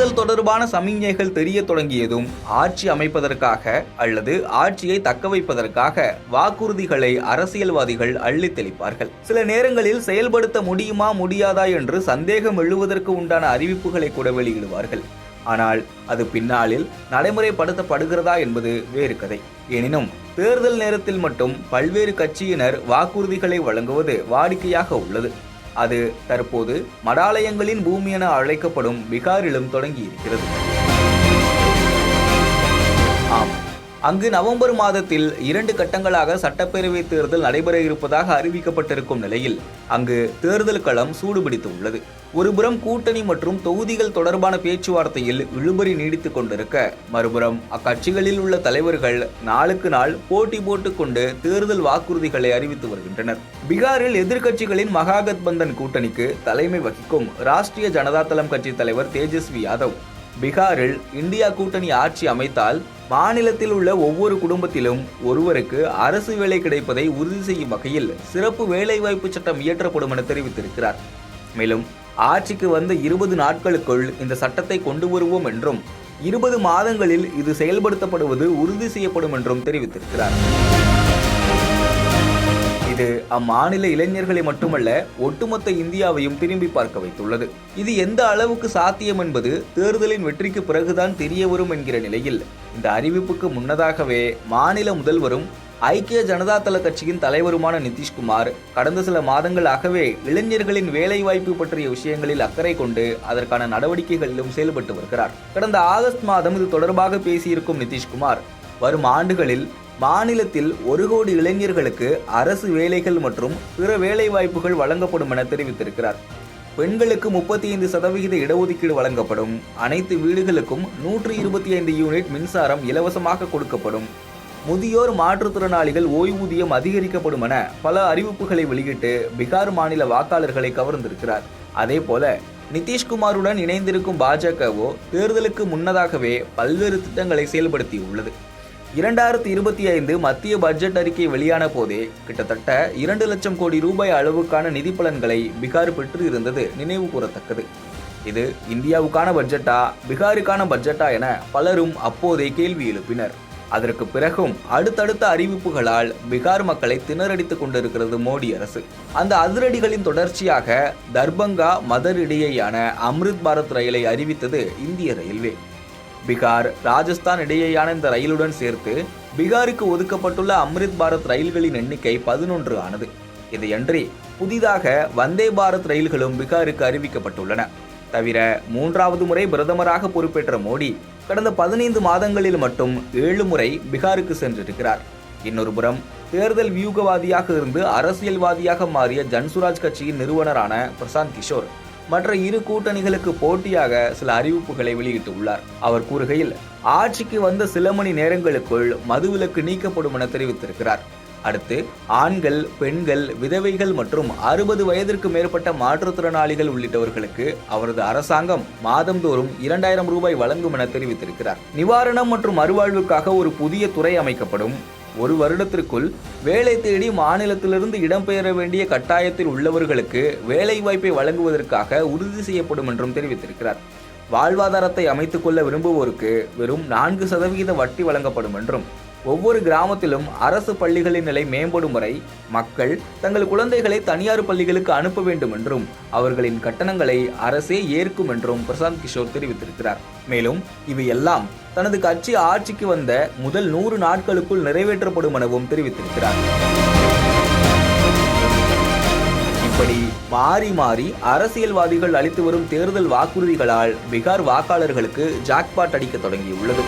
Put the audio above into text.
தொடர்பான சமிஞ்ஞைகள் தெரிய தொடங்கியதும் ஆட்சி அமைப்பதற்காக அல்லது ஆட்சியை தக்க வைப்பதற்காக வாக்குறுதிகளை அரசியல்வாதிகள் அள்ளித் தெளிப்பார்கள். சில நேரங்களில் செயல்படுத்த முடியுமா முடியாதா என்று சந்தேகம் எழுவதற்கு உண்டான அறிவிப்புகளை கூட வெளியிடுவார்கள். ஆனால் அது பின்னாளில் நடைமுறைப்படுத்தப்படுகிறதா என்பது வேறு கதை. எனினும் தேர்தல் நேரத்தில் மட்டும் பல்வேறு கட்சியினர் வாக்குறுதிகளை வழங்குவது வாடிக்கையாக உள்ளது. அது தற்போது மடாலயங்களின் பூமி என அழைக்கப்படும் பீகாரிலும் தொடங்கியிருக்கிறது. அங்கு நவம்பர் மாதத்தில் இரண்டு கட்டங்களாக சட்டப்பேரவை தேர்தல் நடைபெற இருப்பதாக அறிவிக்கப்பட்டிருக்கும் நிலையில் அங்கு தேர்தல் களம் சூடுபிடித்து உள்ளது. ஒருபுறம் கூட்டணி மற்றும் தொகுதிகள் தொடர்பான பேச்சுவார்த்தையில் இழுபறி நீடித்துக் கொண்டிருக்க மறுபுறம் அக்கட்சிகளில் உள்ள தலைவர்கள் நாளுக்கு நாள் போட்டி போட்டுக்கொண்டு தேர்தல் வாக்குறுதிகளை அறிவித்து வருகின்றனர். பீகாரில் எதிர்க்கட்சிகளின் மகாகத்பந்தன் கூட்டணிக்கு தலைமை வகிக்கும் ராஷ்டிரிய ஜனதா தளம் கட்சி தலைவர் தேஜஸ்வி யாதவ். பீகாரில் இந்தியா கூட்டணி ஆட்சி அமைத்தால் மாநிலத்தில் உள்ள ஒவ்வொரு குடும்பத்திலும் ஒருவருக்கு அரசு வேலை கிடைப்பதை உறுதி செய்யும் வகையில் சிறப்பு வேலைவாய்ப்பு சட்டம் இயற்றப்படும் என தெரிவித்திருக்கிறார். மேலும் ஆட்சிக்கு வந்த இருபது நாட்களுக்குள் இந்த சட்டத்தை கொண்டு வருவோம் என்றும் இருபது மாதங்களில் இது செயல்படுத்தப்படுவது உறுதி செய்யப்படும் என்றும் தெரிவித்திருக்கிறார். இது அம்மாநில இளைஞர்களை மட்டுமல்ல ஒட்டுமொத்த இந்தியாவையும் திரும்பி பார்க்க வைத்துள்ளது. இது எந்த அளவுக்கு சாத்தியம் என்பது தேர்தலின் வெற்றிக்கு பிறகுதான் தெரிய வரும் என்கிற நிலையில் இந்த அறிவிப்புக்கு முன்னதாகவே மாநில முதல்வரும் ஐக்கிய ஜனதா தள கட்சியின் தலைவருமான நிதிஷ்குமார் கடந்த சில மாதங்களாகவே இளைஞர்களின் வேலைவாய்ப்பு பற்றிய விஷயங்களில் அக்கறை கொண்டு அதற்கான நடவடிக்கைகளிலும் செயல்பட்டு வருகிறார். கடந்த ஆகஸ்ட் மாதம் இது தொடர்பாக பேசியிருக்கும் நிதிஷ்குமார் வரும் ஆண்டுகளில் மாநிலத்தில் ஒரு கோடி இளைஞர்களுக்கு அரசு வேலைகள் மற்றும் பிற வேலைவாய்ப்புகள் வழங்கப்படும் என தெரிவித்திருக்கிறார். பெண்களுக்கு முப்பத்தி ஐந்து சதவிகித இடஒதுக்கீடு வழங்கப்படும். அனைத்து வீடுகளுக்கும் நூற்றி இருபத்தி ஐந்து யூனிட் மின்சாரம் இலவசமாக கொடுக்கப்படும். முதியோர் மாற்றுத்திறனாளிகள் ஓய்வூதியம் அதிகரிக்கப்படும் என பல அறிவிப்புகளை வெளியிட்டு பீகார் மாநில வாக்காளர்களை கவர்ந்திருக்கிறார். அதே போல நிதிஷ்குமாருடன் இணைந்திருக்கும் பாஜகவோ தேர்தலுக்கு முன்னதாகவே பல்வேறு திட்டங்களை செயல்படுத்தியுள்ளது. இரண்டாயிரத்தி இருபத்தி ஐந்து மத்திய பட்ஜெட் அறிக்கை வெளியான போதே கிட்டத்தட்ட இரண்டு லட்சம் கோடி ரூபாய் அளவுக்கான நிதி பலன்களை பீகார் பெற்று இருந்தது நினைவு கூறத்தக்கது. இது இந்தியாவுக்கான பட்ஜெட்டா பீகாருக்கான பட்ஜெட்டா என பலரும் அப்போதே கேள்வி எழுப்பினர். அதற்கு பிறகும் அடுத்தடுத்த அறிவிப்புகளால் பீகார் மக்களை திணறடித்துக் கொண்டிருக்கிறது மோடி அரசு. அந்த அதிரடிகளின் தொடர்ச்சியாக தர்பங்கா மதர் இடையேயான அம்ரித் பாரத் ரயிலை அறிவித்தது இந்திய ரயில்வே. பீகார் ராஜஸ்தான் இடையேயான இந்த ரயிலுடன் சேர்த்து பீகாருக்கு ஒதுக்கப்பட்டுள்ள அம்ரித் பாரத் ரயில்களின் எண்ணிக்கை பதினொன்று ஆனது. இதையன்றி புதிதாக வந்தே பாரத் ரயில்களும் பீகாருக்கு அறிவிக்கப்பட்டுள்ளன. தவிர மூன்றாவது முறை பிரதமராக பொறுப்பேற்ற மோடி கடந்த பதினைந்து மாதங்களில் மட்டும் ஏழு முறை பீகாருக்கு சென்றிருக்கிறார். இன்னொரு புறம் தேர்தல் வியூகவாதியாக இருந்து அரசியல்வாதியாக மாறிய ஜன்சுராஜ் கட்சியின் நிறுவனரான பிரசாந்த் கிஷோர் மற்ற இரு கூட்டணிகளுக்கு போட்டியாக சில அறிவிப்புகளை வெளியிட்டுள்ளார் அவர் கூறுகையில் ஆட்சிக்கு வந்த சில மணி நேரங்களுக்குள் மதுவிலக்கு நீக்கப்படும் என தெரிவித்திருக்கிறார். அடுத்து ஆண்கள் பெண்கள் விதவைகள் மற்றும் அறுபது வயதிற்கு மேற்பட்ட மாற்றுத்திறனாளிகள் உள்ளிட்டவர்களுக்கு அவரது அரசாங்கம் மாதந்தோறும் இரண்டாயிரம் ரூபாய் வழங்கும் என தெரிவித்திருக்கிறார். நிவாரணம் மற்றும் மறுவாழ்வுக்காக ஒரு புதிய துறை அமைக்கப்படும். ஒரு வருடத்திற்குள் வேலை தேடி மாநிலத்திலிருந்து இடம்பெயர வேண்டிய கட்டாயத்தில் உள்ளவர்களுக்கு வேலை வாய்ப்பை வழங்குவதற்காக உறுதி செய்யப்படும் என்றும் தெரிவித்திருக்கிறார். வாழ்வாதாரத்தை அமைத்துக் கொள்ள விரும்புவோருக்கு வெறும் நான்கு சதவிகித வட்டி வழங்கப்படும் என்றும் ஒவ்வொரு கிராமத்திலும் அரசு பள்ளிகளின் நிலை மேம்படும் வரை மக்கள் தங்கள் குழந்தைகளை தனியார் பள்ளிகளுக்கு அனுப்ப வேண்டும் என்றும் அவர்களின் கட்டணங்களை அரசே ஏற்கும் என்றும் பிரசாந்த் கிஷோர் தெரிவித்திருக்கிறார். மேலும் இவையெல்லாம் தனது கட்சி ஆட்சிக்கு வந்த முதல் நூறு நாட்களுக்குள் நிறைவேற்றப்படும் எனவும் தெரிவித்திருக்கிறார். இப்படி மாறி மாறி அரசியல்வாதிகள் அளித்து வரும் தேர்தல் வாக்குறுதிகளால் பீகார் வாக்காளர்களுக்கு ஜாக்பாட் அடிக்க தொடங்கியுள்ளது.